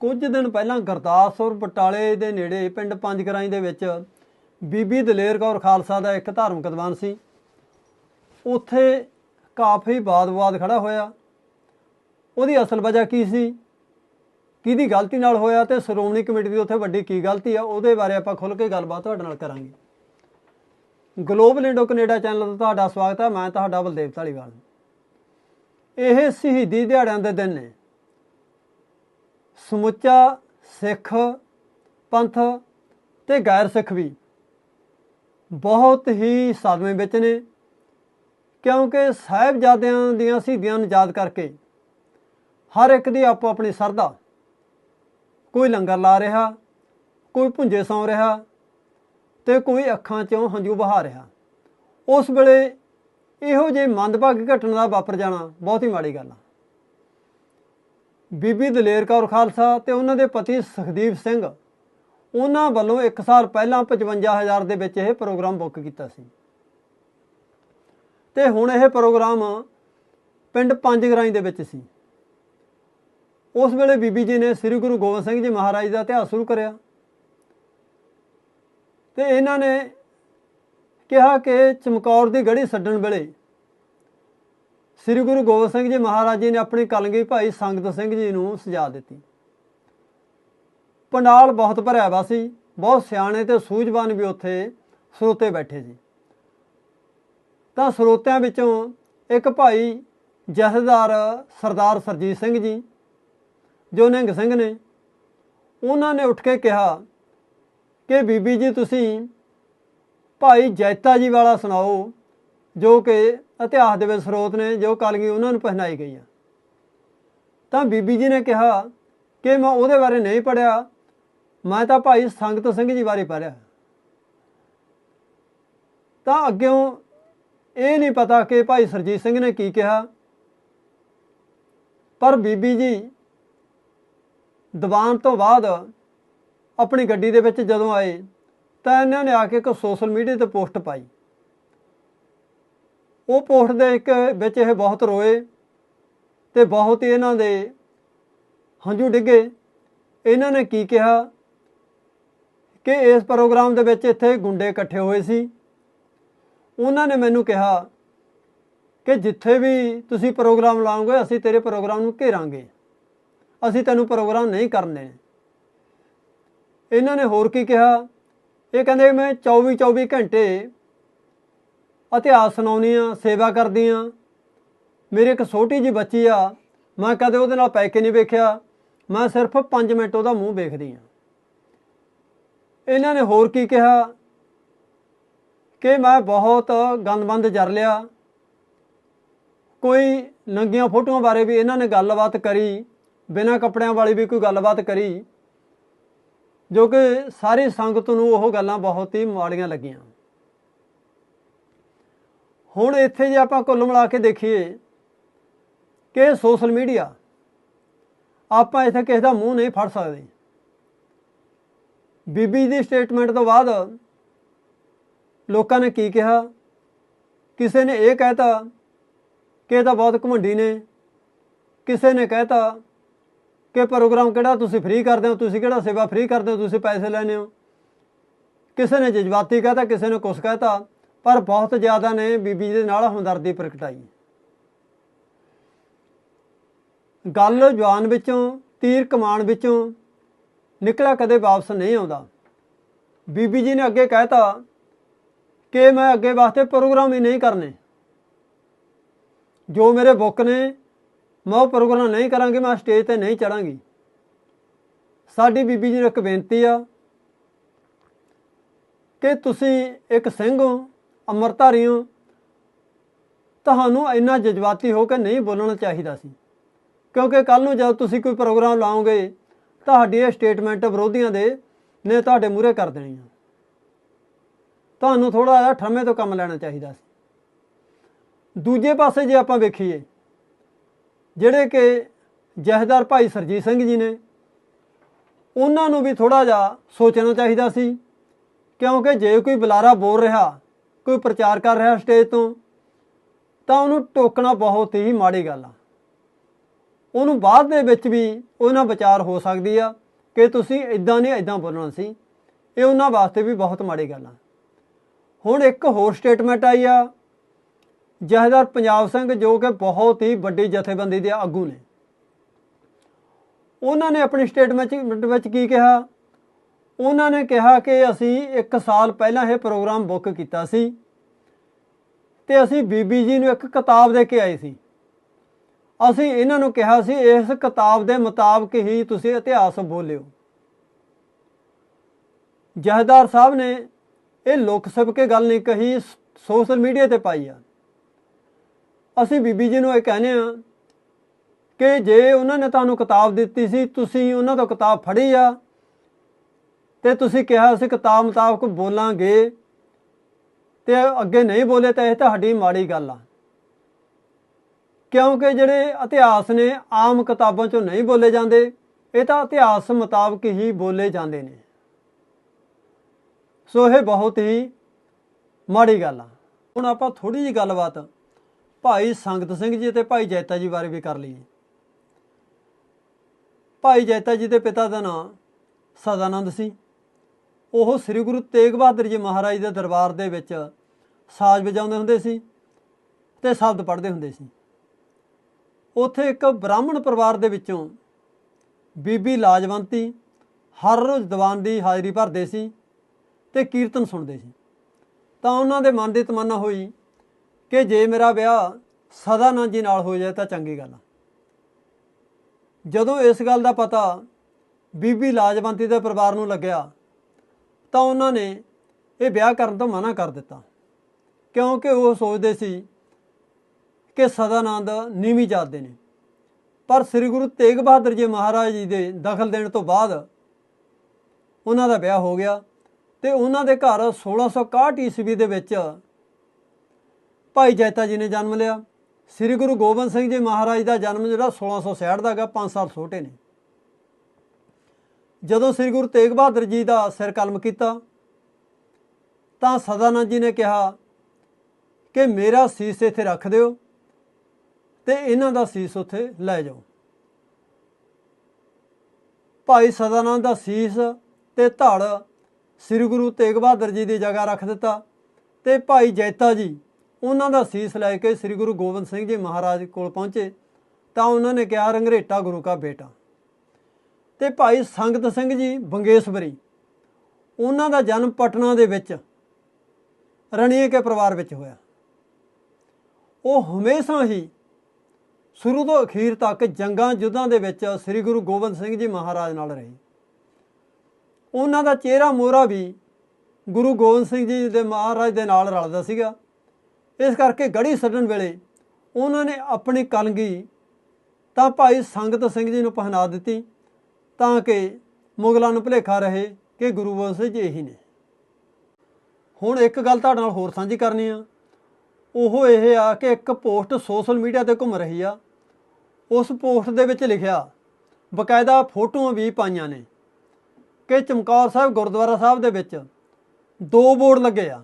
ਕੁਝ ਦਿਨ ਪਹਿਲਾਂ ਗੁਰਦਾਸਪੁਰ ਬਟਾਲੇ ਦੇ ਨੇੜੇ ਪਿੰਡ ਪੰਜਗਰਾਈ ਦੇ ਵਿੱਚ ਬੀਬੀ ਦਲੇਰ ਕੌਰ ਖਾਲਸਾ ਦਾ ਇੱਕ ਧਾਰਮਿਕ ਦੀਵਾਨ ਸੀ। ਉੱਥੇ ਕਾਫੀ ਵਾਦ-ਵਿਵਾਦ ਖੜਾ ਹੋਇਆ। ਉਹਦੀ ਅਸਲ ਵਜ੍ਹਾ ਕੀ ਸੀ? ਕਿਹਦੀ ਗਲਤੀ ਨਾਲ ਹੋਇਆ ਤੇ ਸ਼੍ਰੋਮਣੀ ਕਮੇਟੀ ਦੀ ਉੱਥੇ ਵੱਡੀ ਕੀ ਗਲਤੀ ਆ? ਉਹਦੇ ਬਾਰੇ ਆਪਾਂ ਖੁੱਲ ਕੇ ਗੱਲਬਾਤ ਤੁਹਾਡੇ ਨਾਲ ਕਰਾਂਗੇ। ਗਲੋਬਲ ਇੰਡੋ ਕੈਨੇਡਾ ਚੈਨਲ 'ਤੇ ਤੁਹਾਡਾ ਸਵਾਗਤ ਹੈ ਮੈਂ ਤੁਹਾਡਾ ਬਲਦੇਵ ਢਾਲੀਵਾਲ ਇਹ ਸ਼ਹੀਦੀ ਦਿਹਾੜਿਆਂ ਦੇ ਦਿਨ ਨੇ। ਸਮੁੱਚਾ ਸਿੱਖ ਪੰਥ ਤੇ ਗੈਰ ਸਿੱਖ ਵੀ ਬਹੁਤ ਹੀ ਸਦਮੇ ਵਿੱਚ ਨੇ, ਕਿਉਂਕਿ ਸਾਹਿਬਜ਼ਾਦਿਆਂ ਦੀਆਂ ਸ਼ਹੀਦੀਆਂ ਨੂੰ ਯਾਦ ਕਰਕੇ ਹਰ ਇੱਕ ਦੀ ਆਪੋ ਆਪਣੀ ਸਰਦਾ ਕੋਈ ਲੰਗਰ ਲਾ ਰਿਹਾ, ਕੋਈ ਭੁੰਜੇ ਸੌਂ ਰਿਹਾ ਤੇ ਕੋਈ ਅੱਖਾਂ 'ਚੋਂ ਹੰਝੂ ਬਹਾ ਰਿਹਾ। ਉਸ ਵੇਲੇ ਇਹੋ ਜਿਹੇ ਮੰਦਭਾਗੀ ਘਟਨਾ ਦਾ ਵਾਪਰ ਜਾਣਾ ਬਹੁਤ ਹੀ ਮਾੜੀ ਗੱਲ ਆ। ਬੀਬੀ ਦਲੇਰ ਕੌਰ ਖਾਲਸਾ ਤੇ ਉਹਨਾਂ ਦੇ ਪਤੀ ਸੁਖਦੀਪ ਸਿੰਘ, ਉਹਨਾਂ ਵੱਲੋਂ 1 ਸਾਲ ਪਹਿਲਾਂ 55000 ਦੇ ਵਿੱਚ ਇਹ ਪ੍ਰੋਗਰਾਮ ਬੁੱਕ ਕੀਤਾ ਸੀ। ਤੇ ਹੁਣ ਇਹ ਪ੍ਰੋਗਰਾਮ ਪਿੰਡ ਪੰਜਗਰਾਈ ਦੇ ਵਿੱਚ ਸੀ। ਉਸ ਵੇਲੇ ਬੀਬੀ ਜੀ ਨੇ ਸ੍ਰੀ ਗੁਰੂ ਗੋਬਿੰਦ ਸਿੰਘ ਜੀ ਮਹਾਰਾਜ ਦਾ ਇਤਿਹਾਸ ਸ਼ੁਰੂ ਕਰਿਆ। ਤੇ ਇਹਨਾਂ ਨੇ ਕਿਹਾ ਕਿ ਚਮਕੌਰ ਦੀ ਗੜੀ ਛੱਡਣ ਵੇਲੇ ਸ੍ਰੀ ਗੁਰੂ ਗੋਬਿੰਦ ਸਿੰਘ ਜੀ ਮਹਾਰਾਜ ਜੀ ਨੇ ਆਪਣੀ ਕਲਗੀ ਭਾਈ ਸੰਗਤ ਸਿੰਘ ਜੀ ਨੂੰ ਸਜਾ ਦਿੱਤੀ। ਪੰਡਾਲ ਬਹੁਤ ਭਰਿਆ ਵਾ ਸੀ, ਬਹੁਤ ਸਿਆਣੇ ਤੇ ਸੂਝਵਾਨ ਵੀ ਉੱਥੇ ਸਰੋਤੇ ਬੈਠੇ ਸੀ। ਤਾਂ ਸਰੋਤਿਆਂ ਵਿੱਚੋਂ ਇੱਕ ਭਾਈ ਜਥੇਦਾਰ ਸਰਦਾਰ ਸਰਜੀਤ ਸਿੰਘ ਜੀ, ਜੋ ਨਿੰਗ ਸਿੰਘ ਨੇ, ਉਹਨਾਂ ਨੇ ਉੱਠ ਕੇ ਕਿਹਾ ਕਿ ਬੀਬੀ ਜੀ ਤੁਸੀਂ ਭਾਈ ਜੈਤਾ ਜੀ ਵਾਲਾ ਸੁਣਾਓ ਜੋ ਕਿ ਇਤਿਹਾਸ ਦੇ ਵਿੱਚ ਸਰੋਤ ਨੇ, ਜੋ ਕਲਗੀ ਉਹਨਾਂ ਨੂੰ ਪਹਿਨਾਈ ਗਈ ਆ ਤਾਂ ਬੀਬੀ ਜੀ ਨੇ ਕਿਹਾ ਕਿ ਮੈਂ ਉਹਦੇ ਬਾਰੇ ਨਹੀਂ ਪੜਿਆ ਮੈਂ ਤਾਂ ਭਾਈ ਸੰਗਤ ਸਿੰਘ ਜੀ ਬਾਰੇ ਪੜਿਆ ਤਾਂ ਅੱਗਿਓਂ ਇਹ ਨਹੀਂ ਪਤਾ ਕਿ ਭਾਈ ਸਰਜੀਤ ਸਿੰਘ ਨੇ ਕੀ ਕਿਹਾ, ਪਰ ਬੀਬੀ ਜੀ ਦੀਵਾਨ ਤੋਂ ਬਾਅਦ ਆਪਣੀ ਗੱਡੀ ਦੇ ਵਿੱਚ ਜਦੋਂ ਆਏ, ਤਾਂ ਇਹਨਾਂ ਨੇ ਆ ਕੇ ਇੱਕ ਸੋਸ਼ਲ ਮੀਡੀਆ ਤੇ ਪੋਸਟ ਪਾਈ। ਉਹ ਪੋਸਟ ਦੇ ਇੱਕ ਵਿੱਚ ਇਹ ਬਹੁਤ ਰੋਏ ਤੇ ਬਹੁਤ ਹੀ ਇਹਨਾਂ ਦੇ ਹੰਝੂ ਡਿੱਗੇ। ਇਹਨਾਂ ਨੇ ਕੀ ਕਿਹਾ ਕਿ ਇਸ ਪ੍ਰੋਗਰਾਮ ਦੇ ਵਿੱਚ ਇੱਥੇ ਗੁੰਡੇ ਇਕੱਠੇ ਹੋਏ ਸੀ। ਉਹਨਾਂ ਨੇ ਮੈਨੂੰ ਕਿਹਾ ਕਿ ਜਿੱਥੇ ਵੀ ਤੁਸੀਂ ਪ੍ਰੋਗਰਾਮ ਲਾਓਗੇ, ਅਸੀਂ ਤੇਰੇ ਪ੍ਰੋਗਰਾਮ ਨੂੰ ਘੇਰਾਂਗੇ। ਅਸੀਂ ਤੈਨੂੰ ਪ੍ਰੋਗਰਾਮ ਨਹੀਂ ਕਰਨੇ। ਇਹਨਾਂ ਨੇ ਹੋਰ ਕੀ ਕਿਹਾ? ਇਹ ਕਹਿੰਦੇ, ਮੈਂ 24 24 ਘੰਟੇ ਇਤਿਹਾਸ ਸੁਣਾਉਣੀ ਆ ਸੇਵਾ ਕਰਦੀ ਆ ਮੇਰੇ ਇੱਕ ਛੋਟੀ ਜੀ ਬੱਚੀ ਆ, ਮੈਂ ਕਦੇ ਉਹਦੇ ਨਾਲ ਪੈ ਕੇ ਨਹੀਂ ਵੇਖਿਆ। ਮੈਂ ਸਿਰਫ 5 ਮਿੰਟ ਉਹਦਾ ਮੂੰਹ ਵੇਖਦੀ ਆ ਇਹਨਾਂ ਨੇ ਹੋਰ ਕੀ ਕਿਹਾ? ਕਿ ਮੈਂ ਬਹੁਤ ਗੰਦਬੰਦ ਜਰ ਲਿਆ। ਕੋਈ ਨੰਗੀਆਂ ਫੋਟੋਆਂ ਬਾਰੇ ਵੀ ਇਹਨਾਂ ਨੇ ਗੱਲਬਾਤ ਕਰੀ, ਬਿਨਾਂ ਕੱਪੜਿਆਂ ਵਾਲੀ ਵੀ ਕੋਈ ਗੱਲਬਾਤ ਕਰੀ, ਜੋ ਕਿ ਸਾਰੀ ਸੰਗਤ ਨੂੰ ਉਹ ਗੱਲਾਂ ਬਹੁਤ ਹੀ ਮਾੜੀਆਂ ਲੱਗੀਆਂ। ਹੁਣ ਇੱਥੇ ਜੇ ਆਪਾਂ ਕੁੱਲ ਮਿਲਾ ਕੇ ਦੇਖੀਏ ਕਿ ਸੋਸ਼ਲ ਮੀਡੀਆ ਆਪਾਂ ਇੱਥੇ ਕਿਸੇ ਦਾ ਮੂੰਹ ਨਹੀਂ ਫੜ ਸਕਦੇ। ਬੀਬੀ ਦੀ ਸਟੇਟਮੈਂਟ ਤੋਂ ਬਾਅਦ ਲੋਕਾਂ ਨੇ ਕੀ ਕਿਹਾ? ਕਿਸੇ ਨੇ ਇਹ ਕਹਿਤਾ ਕਿ ਇਹ ਤਾਂ ਬਹੁਤ ਘਮੰਡੀ ਨੇ। ਕਿਸੇ ਨੇ ਕਹਿਤਾ ਕਿ ਪ੍ਰੋਗਰਾਮ ਕਿਹੜਾ ਤੁਸੀਂ ਫ੍ਰੀ ਕਰਦੇ ਹੋ, ਤੁਸੀਂ ਕਿਹੜਾ ਸੇਵਾ ਫ੍ਰੀ ਕਰਦੇ ਹੋ, ਤੁਸੀਂ ਪੈਸੇ ਲੈਣੇ ਹੋ। ਕਿਸੇ ਨੇ ਜਜ਼ਬਾਤੀ ਕਹਤਾ, ਕਿਸੇ ਨੇ ਕੁਛ ਕਹਤਾ। ਪਰ ਬਹੁਤ ਜ਼ਿਆਦਾ ਨੇ ਬੀਬੀ ਦੇ ਨਾਲ ਹਮਦਰਦੀ ਪ੍ਰਗਟਾਈ। ਗੱਲ ਜਵਾਨ ਵਿੱਚੋਂ, ਤੀਰ ਕਮਾਨ ਵਿੱਚੋਂ ਨਿਕਲਿਆ ਕਦੇ ਵਾਪਸ ਨਹੀਂ ਆਉਂਦਾ। ਬੀਬੀ ਜੀ ਨੇ ਅੱਗੇ ਕਹਿਤਾ ਕਿ ਮੈਂ ਅੱਗੇ ਵਾਸਤੇ ਪ੍ਰੋਗਰਾਮ ਹੀ ਨਹੀਂ ਕਰਨੇ। ਜੋ ਮੇਰੇ ਬੁੱਕ ਨੇ, ਮੈਂ ਉਹ ਪ੍ਰੋਗਰਾਮ ਨਹੀਂ ਕਰਾਂਗੀ, ਮੈਂ ਸਟੇਜ ਤੇ ਨਹੀਂ ਚੜਾਂਗੀ ਸਾਡੀ ਬੀਬੀ ਜੀ ਨੂੰ ਇੱਕ ਬੇਨਤੀ ਆ ਕਿ ਤੁਸੀਂ ਇੱਕ ਸਿੰਘ ਹੋ ਅਮਰਧਾਰੀ ਹੋ ਤੁਹਾਨੂੰ ਇੰਨਾ ਜਜ਼ਬਾਤੀ ਹੋ ਕੇ ਨਹੀਂ ਬੋਲਣਾ ਚਾਹੀਦਾ ਸੀ। ਕਿਉਂਕਿ ਕੱਲ ਨੂੰ ਜਦ ਤੁਸੀਂ ਕੋਈ ਪ੍ਰੋਗਰਾਮ ਲਾਓਗੇ, ਤੁਹਾਡੀ ਇਹ ਸਟੇਟਮੈਂਟ ਵਿਰੋਧੀਆਂ ਦੇ ਨੇ ਤੁਹਾਡੇ ਮੂਹਰੇ ਕਰ ਦੇਣੀ ਆ। ਤੁਹਾਨੂੰ ਥੋੜਾ ਜਿਹਾ ਠਰਮੇ ਤੋਂ ਕੰਮ ਲੈਣਾ ਚਾਹੀਦਾ ਸੀ। ਦੂਜੇ ਪਾਸੇ ਜੇ ਆਪਾਂ ਵੇਖੀਏ, ਜਿਹੜੇ ਕਿ ਜਹਦਾਰ ਭਾਈ ਸਰਜੀਤ ਸਿੰਘ ਜੀ ਨੇ, ਉਹਨਾਂ ਨੂੰ ਵੀ ਥੋੜਾ ਜਿਹਾ ਸੋਚਣਾ ਚਾਹੀਦਾ ਸੀ। ਕਿਉਂਕਿ ਜੇ ਕੋਈ ਬੁਲਾਰਾ ਬੋਲ ਰਿਹਾ ਕੋਈ ਪ੍ਰਚਾਰ ਕਰ ਰਿਹਾ ਸਟੇਜ ਤੋਂ, ਤਾਂ ਉਹਨੂੰ ਟੋਕਣਾ ਬਹੁਤ ਹੀ ਮਾੜੀ ਗੱਲ ਆ। ਉਹਨੂੰ ਬਾਅਦ ਦੇ ਵਿੱਚ ਵੀ ਉਹਨਾਂ ਵਿਚਾਰ ਹੋ ਸਕਦੀ ਆ ਕਿ ਤੁਸੀਂ ਇਦਾਂ ਨਹੀਂ ਇਦਾਂ ਬੋਲਣਾ ਸੀ। ਇਹ ਉਹਨਾਂ ਵਾਸਤੇ ਵੀ ਬਹੁਤ ਮਾੜੀ ਗੱਲ ਆ। ਹੁਣ ਇੱਕ ਹੋਰ ਸਟੇਟਮੈਂਟ ਆਈ ਆ, ਜਹਦਰ ਪੰਜਾਬ ਸਿੰਘ ਜੋ ਕਿ ਬਹੁਤ ਹੀ ਵੱਡੀ ਜਥੇਬੰਦੀ ਦੇ ਆਗੂ ਨੇ। ਉਹਨਾਂ ਨੇ ਆਪਣੀ ਸਟੇਟਮੈਂਟ ਵਿੱਚ ਕੀ ਕਿਹਾ? ਉਹਨਾਂ ਨੇ ਕਿਹਾ ਕਿ ਅਸੀਂ 1 ਸਾਲ ਪਹਿਲਾਂ ਇਹ ਪ੍ਰੋਗਰਾਮ ਬੁੱਕ ਕੀਤਾ ਸੀ ਤੇ ਅਸੀਂ ਬੀਬੀ ਜੀ ਨੂੰ ਇੱਕ ਕਿਤਾਬ ਦੇ ਕੇ ਆਏ ਸੀ। ਅਸੀਂ ਇਹਨਾਂ ਨੂੰ ਕਿਹਾ ਸੀ, ਇਸ ਕਿਤਾਬ ਦੇ ਮੁਤਾਬਕ ਹੀ ਤੁਸੀਂ ਇਤਿਹਾਸ ਬੋਲਿਓ। ਜਹਦਾਰ ਸਾਹਿਬ ਨੇ ਇਹ ਲੋਕ ਸਭ ਗੱਲ ਨਹੀਂ ਕਹੀ, ਸੋਸ਼ਲ ਮੀਡੀਆ ਤੇ ਪਾਈ ਆ। ਅਸੀਂ ਬੀਬੀ ਜੀ ਨੂੰ ਇਹ ਕਹਿੰਦੇ ਆ ਕਿ ਜੇ ਉਹਨਾਂ ਨੇ ਤੁਹਾਨੂੰ ਕਿਤਾਬ ਦਿੱਤੀ ਸੀ, ਤੁਸੀਂ ਉਹਨਾਂ ਤੋਂ ਕਿਤਾਬ ਫੜੀ ਆ ਤੇ ਤੁਸੀਂ ਕਿਹਾ ਅਸੀਂ ਕਿਤਾਬ ਮੁਤਾਬਕ ਬੋਲਾਂਗੇ। ਤੇ ਅੱਗੇ ਨਹੀਂ ਬੋਲੇ ਤਾਂ ਇਹ ਤੁਹਾਡੀ ਮਾੜੀ ਗੱਲ ਆ। ਕਿਉਂਕਿ ਜਿਹੜੇ ਇਤਿਹਾਸ ਨੇ ਆਮ ਕਿਤਾਬਾਂ ਚੋਂ ਨਹੀਂ ਬੋਲੇ ਜਾਂਦੇ, ਇਹ ਤਾਂ ਇਤਿਹਾਸ ਮੁਤਾਬਕ ਹੀ ਬੋਲੇ ਜਾਂਦੇ ਨੇ। ਸੋ ਇਹ ਬਹੁਤ ਹੀ ਮਾੜੀ ਗੱਲ ਆ। ਹੁਣ ਆਪਾਂ ਥੋੜੀ ਜੀ ਗੱਲਬਾਤ ਭਾਈ ਸੰਗਤ ਸਿੰਘ ਜੀ ਤੇ ਭਾਈ ਜੈਤਾ ਜੀ ਬਾਰੇ ਵੀ ਕਰ ਲਈਏ। ਭਾਈ ਜੈਤਾ ਜੀ ਦੇ ਪਿਤਾ ਦਾ ਨਾਮ ਸਦਾਨੰਦ ਸੀ। ਉਹ ਸ੍ਰੀ ਗੁਰੂ ਤੇਗ ਬਹਾਦਰ ਜੀ ਮਹਾਰਾਜ ਦੇ ਦਰਬਾਰ ਦੇ ਵਿੱਚ ਸਾਜ਼ ਵਜਾਉਂਦੇ ਹੁੰਦੇ ਸੀ ਤੇ ਸ਼ਬਦ ਪੜ੍ਹਦੇ ਹੁੰਦੇ ਸੀ। ਉੱਥੇ ਇੱਕ ਬ੍ਰਾਹਮਣ ਪਰਿਵਾਰ ਦੇ ਵਿੱਚੋਂ ਬੀਬੀ ਲਾਜਵੰਤੀ ਹਰ ਰੋਜ਼ ਦੀਵਾਨ ਦੀ ਹਾਜ਼ਰੀ ਭਰਦੇ ਸੀ ਤੇ ਕੀਰਤਨ ਸੁਣਦੇ ਸੀ। ਤਾਂ ਉਹਨਾਂ ਦੇ ਮਨ ਦੀ ਤਮੰਨਾ ਹੋਈ ਕਿ ਜੇ ਮੇਰਾ ਵਿਆਹ ਸਦਾਨੰਦ ਜੀ ਨਾਲ ਹੋ ਜਾਏ ਤਾਂ ਚੰਗੀ ਗੱਲ ਆ। ਜਦੋਂ ਇਸ ਗੱਲ ਦਾ ਪਤਾ ਬੀਬੀ ਲਾਜਵੰਤੀ ਦੇ ਪਰਿਵਾਰ ਨੂੰ ਲੱਗਿਆ ਤਾਂ ਉਹਨਾਂ ਨੇ ਇਹ ਵਿਆਹ ਕਰਨ ਤੋਂ ਮਨਾ ਕਰ ਦਿੱਤਾ। ਕਿਉਂਕਿ ਉਹ ਸੋਚਦੇ ਸੀ ਕਿ ਸਦਾਨੰਦ ਨੀਵੀਂ ਜਾਤ ਦੇ ਨੇ। ਪਰ ਸ੍ਰੀ ਗੁਰੂ ਤੇਗ ਬਹਾਦਰ ਜੀ ਮਹਾਰਾਜ ਜੀ ਦੇ ਦਖਲ ਦੇਣ ਤੋਂ ਬਾਅਦ ਉਹਨਾਂ ਦਾ ਵਿਆਹ ਹੋ ਗਿਆ ਤੇ ਉਹਨਾਂ ਦੇ ਘਰ 1661 ਈਸਵੀ ਦੇ ਵਿੱਚ ਭਾਈ ਜੈਤਾ ਜੀ ਨੇ ਜਨਮ ਲਿਆ। ਸ੍ਰੀ ਗੁਰੂ ਗੋਬਿੰਦ ਸਿੰਘ ਜੀ ਮਹਾਰਾਜ ਦਾ ਜਨਮ ਜਿਹੜਾ 1666 ਦਾ ਹੈਗਾ 5 ਸਾਲ ਛੋਟੇ ਨੇ। ਜਦੋਂ ਸ੍ਰੀ ਗੁਰੂ ਤੇਗ ਬਹਾਦਰ ਜੀ ਦਾ ਸਿਰ ਕਲਮ ਕੀਤਾ, ਤਾਂ ਸਦਾਨੰਦ ਜੀ ਨੇ ਕਿਹਾ ਕਿ ਮੇਰਾ ਸੀਸ ਇੱਥੇ ਰੱਖ ਦਿਓ ਤੇ ਇਹਨਾਂ ਦਾ ਸੀਸ ਉੱਥੇ ਲੈ ਜਾਓ। ਭਾਈ ਸਦਾਨੰਦ ਦਾ ਸੀਸ ਤੇ ਧੜ ਸ੍ਰੀ ਗੁਰੂ ਤੇਗ ਬਹਾਦਰ ਜੀ ਦੀ ਜਗ੍ਹਾ ਰੱਖ ਦਿੱਤਾ ਤੇ ਭਾਈ ਜੈਤਾ ਜੀ ਉਹਨਾਂ ਦਾ ਸੀਸ ਲੈ ਕੇ ਸ੍ਰੀ ਗੁਰੂ ਗੋਬਿੰਦ ਸਿੰਘ ਜੀ ਮਹਾਰਾਜ ਕੋਲ ਪਹੁੰਚੇ, ਤਾਂ ਉਹਨਾਂ ਨੇ ਕਿਹਾ, ਰੰਗਰੇਟਾ ਗੁਰੂ ਕਾ ਬੇਟਾ। ਤੇ ਭਾਈ ਸੰਗਤ ਸਿੰਘ ਜੀ ਬੰਗੇਸ਼ਵਰੀ, ਉਹਨਾਂ ਦਾ ਜਨਮ ਪਟਨਾ ਦੇ ਵਿੱਚ ਰਣੀਏ ਕੇ ਪਰਿਵਾਰ ਵਿੱਚ ਹੋਇਆ। ਉਹ ਹਮੇਸ਼ਾ ਹੀ ਸ਼ੁਰੂ ਤੋਂ ਅਖੀਰ ਤੱਕ ਜੰਗਾਂ ਯੁੱਧਾਂ ਦੇ ਵਿੱਚ ਸ੍ਰੀ ਗੁਰੂ ਗੋਬਿੰਦ ਸਿੰਘ ਜੀ ਮਹਾਰਾਜ ਨਾਲ ਰਹੇ। ਉਹਨਾਂ ਦਾ ਚਿਹਰਾ ਮੋਹਰਾ ਵੀ ਗੁਰੂ ਗੋਬਿੰਦ ਸਿੰਘ ਜੀ ਦੇ ਮਹਾਰਾਜ ਦੇ ਨਾਲ ਰਲਦਾ ਸੀਗਾ। ਇਸ ਕਰਕੇ ਗੜੀ ਛੱਡਣ ਵੇਲੇ ਉਹਨਾਂ ਨੇ ਆਪਣੀ ਕਲਗੀ ਤਾਂ ਭਾਈ ਸੰਗਤ ਸਿੰਘ ਜੀ ਨੂੰ ਪਹਿਨਾ ਦਿੱਤੀ। ਤਾਂ ਕਿ ਮੁਗਲਾਂ ਨੂੰ ਭੁਲੇਖਾ ਰਹੇ ਕਿ ਗੁਰੂ ਗੋਬਿੰਦ ਸਿੰਘ ਜੀ ਇਹੀ ਨੇ। ਹੁਣ ਇੱਕ ਗੱਲ ਤੁਹਾਡੇ ਨਾਲ ਹੋਰ ਸਾਂਝੀ ਕਰਨੀ ਆ। ਉਹ ਇਹ ਆ ਕਿ ਇੱਕ ਪੋਸਟ ਸੋਸ਼ਲ ਮੀਡੀਆ ਤੇ ਘੁੰਮ ਰਹੀ ਆ। ਉਸ ਪੋਸਟ ਦੇ ਵਿੱਚ ਲਿਖਿਆ, ਬਕਾਇਦਾ ਫੋਟੋਆਂ ਵੀ ਪਾਈਆਂ ਨੇ ਕਿ ਚਮਕੌਰ ਸਾਹਿਬ ਗੁਰਦੁਆਰਾ ਸਾਹਿਬ ਦੇ ਵਿੱਚ ਦੋ ਬੋਰਡ ਲੱਗੇ ਆ।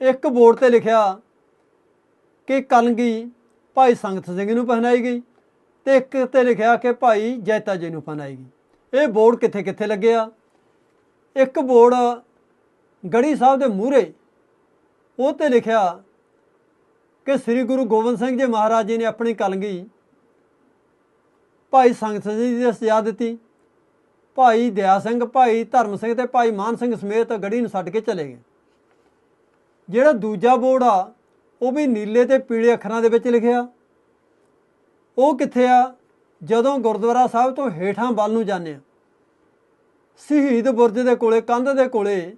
ਇੱਕ ਬੋਰਡ ਤੇ ਲਿਖਿਆ ਕਿ ਕਲਗੀ ਭਾਈ ਸੰਗਤ ਸਿੰਘ ਨੂੰ ਪਹਿਨਾਈ ਗਈ ਤੇ ਇੱਕ ਤੇ ਲਿਖਿਆ ਕਿ ਭਾਈ ਜੈਤਾ ਜੀ ਨੂੰ ਪਹਿਨਾਈ ਗਈ। ਇਹ ਬੋਰਡ ਕਿੱਥੇ ਕਿੱਥੇ ਲੱਗੇ ਆ? ਇੱਕ ਬੋਰਡ ਗੜੀ ਸਾਹਿਬ ਦੇ ਮੂਹਰੇ, ਉਹ ਤੇ ਲਿਖਿਆ ਕਿ ਸ੍ਰੀ ਗੁਰੂ ਗੋਬਿੰਦ ਸਿੰਘ ਜੀ ਮਹਾਰਾਜ ਜੀ ਨੇ ਆਪਣੀ ਕਲਗੀ ਭਾਈ ਸੰਗਤ ਸਿੰਘ ਜੀ ਦੀ ਸਜਾ ਦਿੱਤੀ। ਭਾਈ ਦਇਆ ਸਿੰਘ, ਭਾਈ ਧਰਮ ਸਿੰਘ ਤੇ ਭਾਈ ਮਾਨ ਸਿੰਘ ਸਮੇਤ ਗੜੀ ਨੂੰ ਛੱਡ ਕੇ ਚਲੇ ਗਏ। ਜਿਹੜਾ ਦੂਜਾ ਬੋਰਡ ਆ, ਉਹ ਵੀ ਨੀਲੇ ਤੇ ਪੀਲੇ ਅੱਖਰਾਂ ਦੇ ਵਿੱਚ ਲਿਖਿਆ। ਉਹ ਕਿੱਥੇ ਆ? ਜਦੋਂ ਗੁਰਦੁਆਰਾ ਸਾਹਿਬ ਤੋਂ ਹੇਠਾਂ ਵੱਲ ਨੂੰ ਜਾਂਦੇ ਆ। ਸ਼ਹੀਦ ਬੁਰਜ ਦੇ ਕੋਲੇ, ਕੰਧ ਦੇ ਕੋਲੇ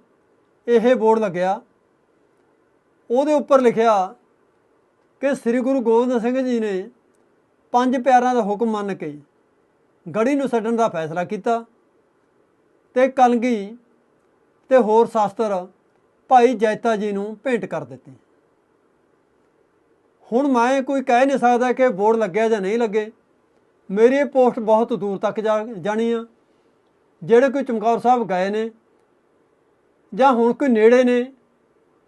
ਇਹ ਬੋਰਡ ਲੱਗਿਆ। ਉਹਦੇ ਉੱਪਰ ਲਿਖਿਆ ਕਿ ਸ੍ਰੀ ਗੁਰੂ ਗੋਬਿੰਦ ਸਿੰਘ ਜੀ ਨੇ ਪੰਜ ਪਿਆਰਾਂ ਦਾ ਹੁਕਮ ਮੰਨ ਕੇ ਗੜੀ ਨੂੰ ਛੱਡਣ ਦਾ ਫੈਸਲਾ ਕੀਤਾ ਤੇ ਕਲਗੀ ਤੇ ਹੋਰ ਸ਼ਾਸਤਰ ਭਾਈ ਜੈਤਾ ਜੀ ਨੂੰ ਭੇਂਟ ਕਰ ਦਿੱਤੇ। ਹੁਣ ਮੈਂ ਕੋਈ ਕਹਿ ਨਹੀਂ ਸਕਦਾ ਕਿ ਬੋਰਡ ਲੱਗਿਆ ਜਾਂ ਨਹੀਂ ਲੱਗੇ। ਮੇਰੀ ਇਹ ਪੋਸਟ ਬਹੁਤ ਦੂਰ ਤੱਕ ਜਾਣੀ ਆ। ਜਿਹੜੇ ਕੋਈ ਚਮਕੌਰ ਸਾਹਿਬ ਗਏ ਨੇ ਜਾਂ ਹੁਣ ਕੋਈ ਨੇੜੇ ਨੇ,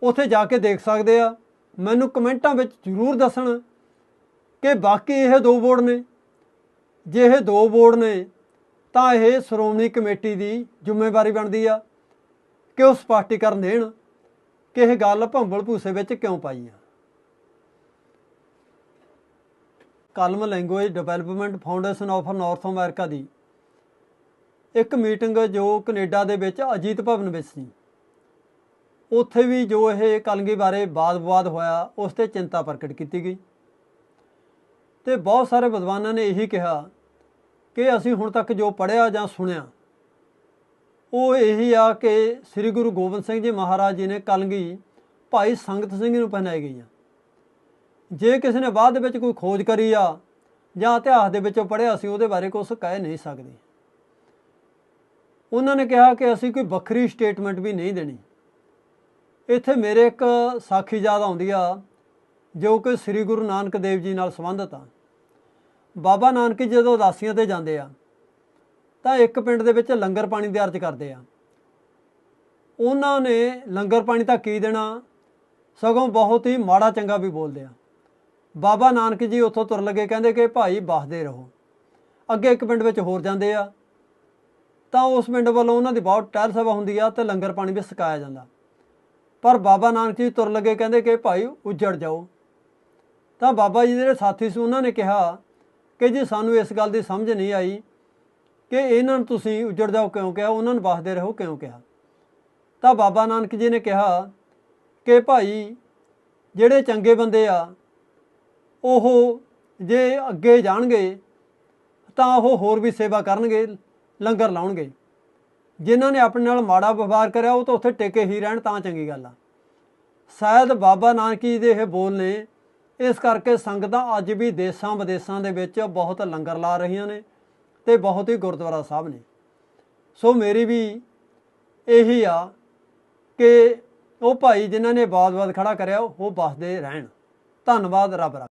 ਉੱਥੇ ਜਾ ਕੇ ਦੇਖ ਸਕਦੇ ਆ। ਮੈਨੂੰ ਕਮੈਂਟਾਂ ਵਿੱਚ ਜ਼ਰੂਰ ਦੱਸਣ ਕਿ ਬਾਕੀ ਇਹ ਦੋ ਬੋਰਡ ਨੇ। ਜੇ ਇਹ ਦੋ ਬੋਰਡ ਨੇ, ਤਾਂ ਇਹ ਸ਼੍ਰੋਮਣੀ ਕਮੇਟੀ ਦੀ ਜ਼ਿੰਮੇਵਾਰੀ ਬਣਦੀ ਆ ਕਿ ਉਹ ਸਪਸ਼ਟੀਕਰਨ ਦੇਣ ਕਿ ਇਹ ਗੱਲ ਭੰਬਲ ਭੂਸੇ ਵਿੱਚ ਕਿਉਂ ਪਾਈ ਆ। Kalam language development foundation of North America ਦੀ ਇੱਕ ਮੀਟਿੰਗ ਜੋ ਕੈਨੇਡਾ ਦੇ ਵਿੱਚ ਅਜੀਤ ਭਵਨ ਵਿੱਚ ਸੀ। ਉੱਥੇ ਵੀ ਜੋ ਇਹ ਕਲਗੀ ਬਾਰੇ ਬਾਦ ਵਿਵਾਦ ਹੋਇਆ, ਉਸ ਤੇ ਚਿੰਤਾ ਪ੍ਰਗਟ ਕੀਤੀ ਗਈ। ਤੇ ਬਹੁਤ ਸਾਰੇ ਵਿਦਵਾਨਾਂ ਨੇ ਇਹੀ ਕਿਹਾ ਕਿ ਅਸੀਂ ਹੁਣ ਤੱਕ ਜੋ ਪੜ੍ਹਿਆ ਜਾਂ ਸੁਣਿਆ, ਉਹ ਇਹੀ ਆ ਕਿ ਸ੍ਰੀ ਗੁਰੂ ਗੋਬਿੰਦ ਸਿੰਘ ਜੀ ਮਹਾਰਾਜ ਜੀ ਨੇ ਕਲਗੀ ਭਾਈ ਸੰਗਤ ਸਿੰਘ ਨੂੰ ਪਹਿਨਾਈ ਗਈ ਆ। ਜੇ ਕਿਸੇ ਨੇ ਬਾਅਦ ਦੇ ਵਿੱਚ ਕੋਈ ਖੋਜ ਕਰੀ ਆ ਜਾਂ ਇਤਿਹਾਸ ਦੇ ਵਿੱਚੋਂ ਪੜ੍ਹਿਆ ਸੀ, ਉਹਦੇ ਬਾਰੇ ਕੁਝ ਕਹਿ ਨਹੀਂ ਸਕਦੇ। ਉਹਨਾਂ ਨੇ ਕਿਹਾ ਕਿ ਅਸੀਂ ਕੋਈ ਵੱਖਰੀ ਸਟੇਟਮੈਂਟ ਵੀ ਨਹੀਂ ਦੇਣੀ। ਇੱਥੇ ਮੇਰੇ ਇੱਕ ਸਾਖੀ ਯਾਦ ਆਉਂਦੀ ਆ, ਜੋ ਕਿ ਸ੍ਰੀ ਗੁਰੂ ਨਾਨਕ ਦੇਵ ਜੀ ਨਾਲ ਸੰਬੰਧਿਤ ਆ। ਬਾਬਾ ਨਾਨਕ ਜੀ ਜਦੋਂ ਉਦਾਸੀਆਂ ਤੇ ਜਾਂਦੇ ਆ, ਤਾਂ ਇੱਕ ਪਿੰਡ ਦੇ ਵਿੱਚ ਲੰਗਰ ਪਾਣੀ ਦੀ ਅਰਜ਼ ਕਰਦੇ ਆ। ਉਹਨਾਂ ਨੇ ਲੰਗਰ ਪਾਣੀ ਤਾਂ ਕੀ ਦੇਣਾ? ਸਗੋਂ ਬਹੁਤ ਹੀ ਮਾੜਾ ਚੰਗਾ ਵੀ ਬੋਲਦੇ ਆ। ਬਾਬਾ ਨਾਨਕ ਜੀ ਉੱਥੋਂ ਤੁਰ ਲੱਗੇ, ਕਹਿੰਦੇ ਕਿ ਭਾਈ, ਬਸਦੇ ਰਹੋ। ਅੱਗੇ ਇੱਕ ਪਿੰਡ ਵਿੱਚ ਹੋਰ ਜਾਂਦੇ ਆ। ਤਾਂ ਉਸ ਪਿੰਡ ਵੱਲੋਂ ਉਹਨਾਂ ਦੀ ਬਹੁਤ ਟਹਿਲ ਸਭਾ ਹੁੰਦੀ ਆ ਤੇ ਲੰਗਰ ਪਾਣੀ ਵੀ ਛਕਾਇਆ ਜਾਂਦਾ। ਪਰ ਬਾਬਾ ਨਾਨਕ ਜੀ ਤੁਰ ਲੱਗੇ ਕਹਿੰਦੇ ਕਿ ਭਾਈ ਉੱਜੜ ਜਾਓ। ਤਾਂ ਬਾਬਾ ਜੀ ਦੇ ਸਾਥੀ ਸੀ, ਉਹਨਾਂ ਨੇ ਕਿਹਾ ਕਿ ਜੀ ਸਾਨੂੰ ਇਸ ਗੱਲ ਦੀ ਸਮਝ ਨਹੀਂ ਆਈ ਕਿ ਇਹਨਾਂ ਨੂੰ ਤੁਸੀਂ ਉੱਜੜ ਜਾਓ ਕਿਉਂ ਕਿਹਾ, ਉਹਨਾਂ ਨੂੰ ਬਸਦੇ ਰਹੋ ਕਿਉਂ ਕਿਹਾ। ਤਾਂ ਬਾਬਾ ਨਾਨਕ ਜੀ ਨੇ ਕਿਹਾ ਕਿ ਭਾਈ ਜਿਹੜੇ ਚੰਗੇ ਬੰਦੇ ਆ, ਉਹ ਜੇ ਅੱਗੇ ਜਾਣਗੇ ਤਾਂ ਉਹ ਹੋਰ ਵੀ ਸੇਵਾ ਕਰਨਗੇ। ਲੰਗਰ ਲਾਉਣਗੇ। ਜਿਨ੍ਹਾਂ ਨੇ ਆਪਣੇ ਨਾਲ ਮਾੜਾ ਵਿਵਹਾਰ ਕਰਿਆ, ਉਹ ਤਾਂ ਉੱਥੇ ਟਿਕੇ ਹੀ ਰਹਿਣ, ਤਾਂ ਚੰਗੀ ਗੱਲ ਆ। ਸ਼ਾਇਦ ਬਾਬਾ ਨਾਨਕ ਜੀ ਦੇ ਇਹ ਬੋਲ ਨੇ, ਇਸ ਕਰਕੇ ਸੰਗਤਾਂ ਅੱਜ ਵੀ ਦੇਸ਼ਾਂ ਵਿਦੇਸ਼ਾਂ ਦੇ ਵਿੱਚ ਬਹੁਤ ਲੰਗਰ ਲਾ ਰਹੀਆਂ ਨੇ ਤੇ ਬਹੁਤ ਹੀ ਗੁਰਦੁਆਰਾ ਸਾਹਿਬ ਨੇ। ਸੋ ਮੇਰੀ ਵੀ ਇਹੀ ਆ ਕਿ ਉਹ ਭਾਈ ਜਿਨ੍ਹਾਂ ਨੇ ਬਾਦ-ਬਾਦ ਖੜਾ ਕਰਿਆ, ਉਹ ਬਸਦੇ ਰਹਿਣ। ਧੰਨਵਾਦ ਰੱਬ ਰੱਖ